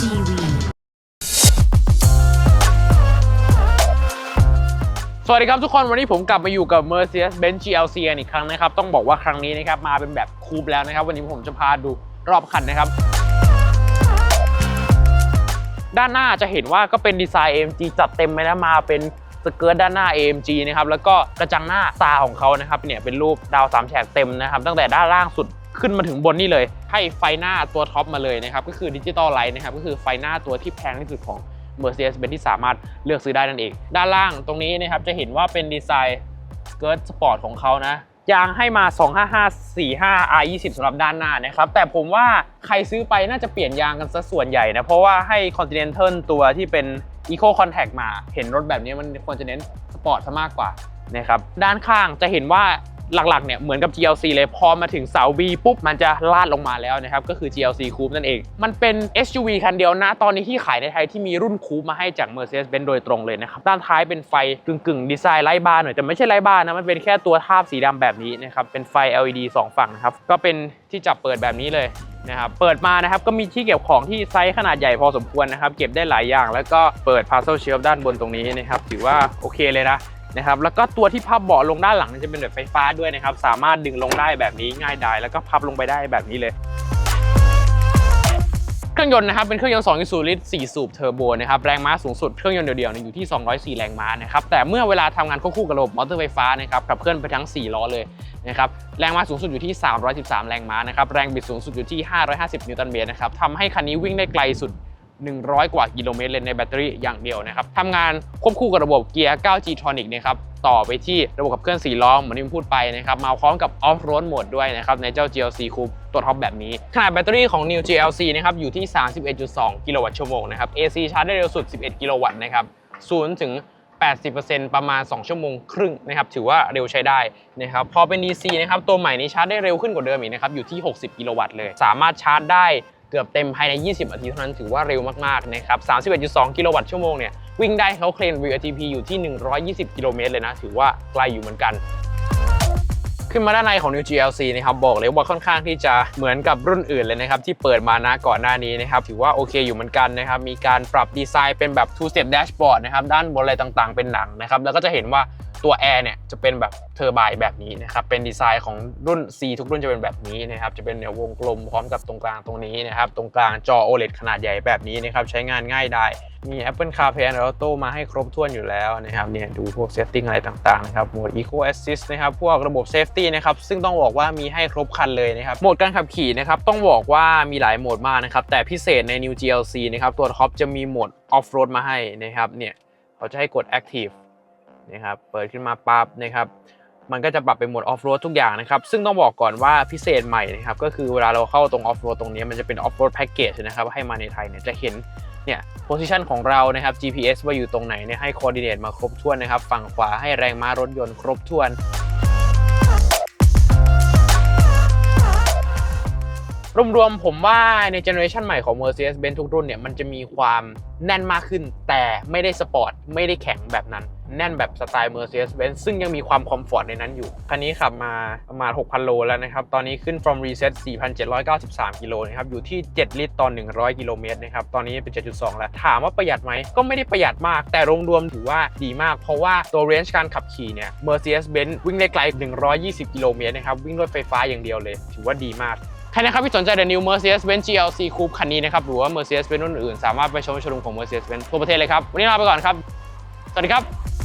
TV. สวัสดีครับทุกคนวันนี้ผมกลับมาอยู่กับ Mercedes-Benz GLC อีกครั้งนะครับ ต้องบอกว่าครั้งนี้นะครับมาเป็นแบบคูปแล้วนะครับ วันนี้ผมจะพาดูรอบคันนะครับ ด้านหน้าจะเห็นว่าก็เป็นดีไซน์ AMG จัดเต็มไปนะมาเป็นสเกิร์ตด้านหน้า AMG นะครับแล้วก็กระจังหน้าซาของเขานะครับเนี่ยเป็นรูปดาวสามแฉกเต็มนะครับ ตั้งแต่ด้านล่างสุด ขึ้นมาถึงบนนี่เลย ให้ไฟหน้าตัวท็อปมาเลยนะครับ ก็คือดิจิตอลไลท์นะครับ ก็คือไฟหน้าตัวที่แพงที่สุดของ Mercedes-Benz ที่สามารถเลือกซื้อได้นั่นเอง ด้านล่างตรงนี้นะครับจะเห็นว่าเป็นดีไซน์สเกิร์ตสปอร์ตของเขานะยางให้มา 255 R20 สำหรับด้านหน้านะครับ แต่ผมว่าใครซื้อไปน่าจะเปลี่ยนยางกันซะส่วนใหญ่นะ เพราะว่าให้ Continental ตัวที่เป็น Eco Contact มา เห็นรถแบบนี้มันควรจะเน้นสปอร์ตซะมากกว่านะครับ ด้านข้างจะเห็นว่า หลักๆเนี่ยเหมือนกับ GLC เลยพอมาถึงเสา B ปุ๊บมันจะลาดลงมาแล้วนะครับก็คือ GLC Coupe นั่นเอง มันเป็น SUV คันเดียวนะ ตอนนี้ที่ขายในไทยที่มีรุ่น Coupe มาให้จาก Mercedes-Benz โดยตรงเลยนะครับ ด้านท้ายเป็นไฟกึ่งๆ ดีไซน์ไร้บานหน่อย แต่ไม่ใช่ไร้บานนะ มันเป็นแค่ตัวทาบสีดำแบบนี้นะครับ เป็นไฟ LED 2 ฝั่งนะครับ ก็เป็นที่จับเปิดแบบนี้เลยนะครับเปิดมานะครับก็มีที่เก็บของที่ไซส์ขนาดใหญ่พอสมควรนะครับ เก็บได้หลายอย่าง แล้วก็เปิด Parcel Shelf ด้านบนตรงนี้นะครับถือว่าโอเคเลยนะ นะครับแล้วก็ตัวที่พับเบาะลงด้านหลังจะเป็นแบบไฟฟ้าด้วยนะครับ สามารถดึงลงได้แบบนี้ง่ายดายแล้วก็พับลงไปได้แบบนี้เลยเครื่องยนต์นะครับเป็นเครื่องยนต์2.0ลิตร 4 สูบเทอร์โบนะครับแรงม้าสูงสุดเครื่องยนต์เดียวๆอยู่ที่ 204 แรงม้านะครับแต่เมื่อเวลาทำงานควบคู่กับระบบมอเตอร์ไฟฟ้านะครับขับเคลื่อนไปทั้ง 4 ล้อเลยนะครับแรงม้าสูงสุดอยู่ที่ 313 แรงม้านะครับแรงบิดสูงสุดอยู่ที่ 550 นิวตันเมตรนะครับทำให้คันนี้วิ่งได้ไกลสุด 100 กว่ากิโลเมตรเลยในแบตเตอรี่อย่างเดียวนะครับทำงานควบคู่กับระบบเกียร์ 9G Tronic นะครับต่อไปที่ระบบขับเคลื่อน4ล้อเหมือนที่ผมพูดไปนะครับมาพร้อมกับ Off Road Mode ด้วยนะครับในเจ้า GLC Coupe ตัวท็อปแบบนี้ ขนาดแบตเตอรี่ของ New GLC นะครับอยู่ที่ 31.2 กิโลวัตต์ชั่วโมงนะครับ AC ชาร์จได้เร็วสุด 11 กิโลวัตต์นะครับ0ถึง80%ประมาณ 2 ชั่วโมงครึ่งนะครับถือว่าเร็วใช้ได้นะครับพอเป็น DC นะครับตัวใหม่นี้ชาร์จได้เร็วขึ้นกว่าเดิมอีกนะครับอยู่ที่ 60 กิโลวัตต์เลย สามารถชาร์จได้ กือบเต็มภายใน 20 นาทีเท่านั้นถือว่าเร็วมากๆนะครับ 31.2 กิโลวัตต์ชั่วโมงเนี่ยวิ่งได้เขาเคลม VATP อยู่ที่ 120 กิโลเมตรเลยนะ ถือว่าไกลอยู่เหมือนกัน ขึ้นมาด้านในของ New GLC นะครับบอกเลยว่าค่อนข้างที่จะเหมือนกับรุ่นอื่นเลยนะครับ ที่เปิดมานะก่อนหน้านี้นะครับ ถือว่าโอเคอยู่เหมือนกันนะครับ มีการปรับดีไซน์เป็นแบบ two step dashboard นะครับด้านบนอะไรต่างๆ เป็นหนังนะครับแล้วก็จะเห็นว่า ตัวแอร์เนี่ยจะเป็นแบบเทอร์ไบน์แบบนี้นะครับ เป็นดีไซน์ของรุ่น C ทุกรุ่นจะเป็นแบบนี้นะครับ จะเป็นเนี่ยวงกลมพร้อมกับตรงกลางตรงนี้นะครับ ตรงกลางจอ OLED ขนาดใหญ่แบบนี้นะครับ ใช้งานง่ายได้ มี Apple CarPlay and Auto มาให้ครบถ้วนอยู่แล้วนะครับเนี่ยดูพวก setting อะไรต่างๆนะครับโหมด Eco Assist นะครับ พวกระบบ Safety นะครับ ซึ่งต้องบอกว่ามีให้ครบคันเลยนะครับโหมดการขับขี่นะครับต้องบอกว่ามีหลายโหมดมากนะครับแต่พิเศษใน New GLC นะครับตัวท็อปจะมีโหมด Off Road มาให้นะครับเนี่ยเขาจะให้กด Active นะครับเปิดขึ้นมาปั๊บนะครับมันก็จะปรับเป็นโหมดออฟโรดทุกอย่างนะครับ ซึ่งต้องบอกก่อนว่าพิเศษใหม่นะครับ ก็คือเวลาเราเข้าตรงออฟโรดตรงนี้มันจะเป็นออฟโรดแพ็กเกจนะครับ ให้มาในไทยเนี่ยจะเห็นเนี่ยโพซิชันของเรานะครับ GPS ว่าอยู่ตรงไหนเนี่ยให้คอร์ดิเนตมาครบถ้วนนะครับ ฝั่งขวาให้แรงม้ารถยนต์ครบถ้วน รวมๆผมว่าในเจเนอเรชันใหม่ของ Mercedes-Benz ทุกรุ่นเนี่ยมันจะมีความแน่นมากขึ้น แต่ไม่ได้สปอร์ตไม่ได้แข็งแบบนั้น แน่นแบบสไตล์ Mercedes-Benz ซึ่งยังมีความคอมฟอร์ตในนั้นอยู่ คันนี้ขับมาประมาณ 6,000 โลแล้วนะครับ ตอนนี้ขึ้น from reset 4,793 กิโลนะครับ อยู่ที่ 7 ลิตรต่อ 100 กิโลเมตรนะครับ ตอนนี้เป็น 7.2 แล้ว ถามว่าประหยัดไหม ก็ไม่ได้ประหยัดมาก แต่รวมๆถือว่าดีมาก เพราะว่าตัว range การขับขี่เนี่ย Mercedes-Benz วิ่งได้ไกล 120 กิโลเมตรนะครับ วิ่งด้วยไฟฟ้าอย่างเดียวเลย ถือว่าดีมาก ครนะครับที่สนใจ The New Mercedes-Benz GLC Coupe คันนี้นะครับหรือว่า Mercedes-Benz รุ่นอื่น สามารถไปชมโชว์รูมของ Mercedes-Benz ทั่วประเทศเลยครับ วันนี้ลาไปก่อนครับ สวัสดีครับ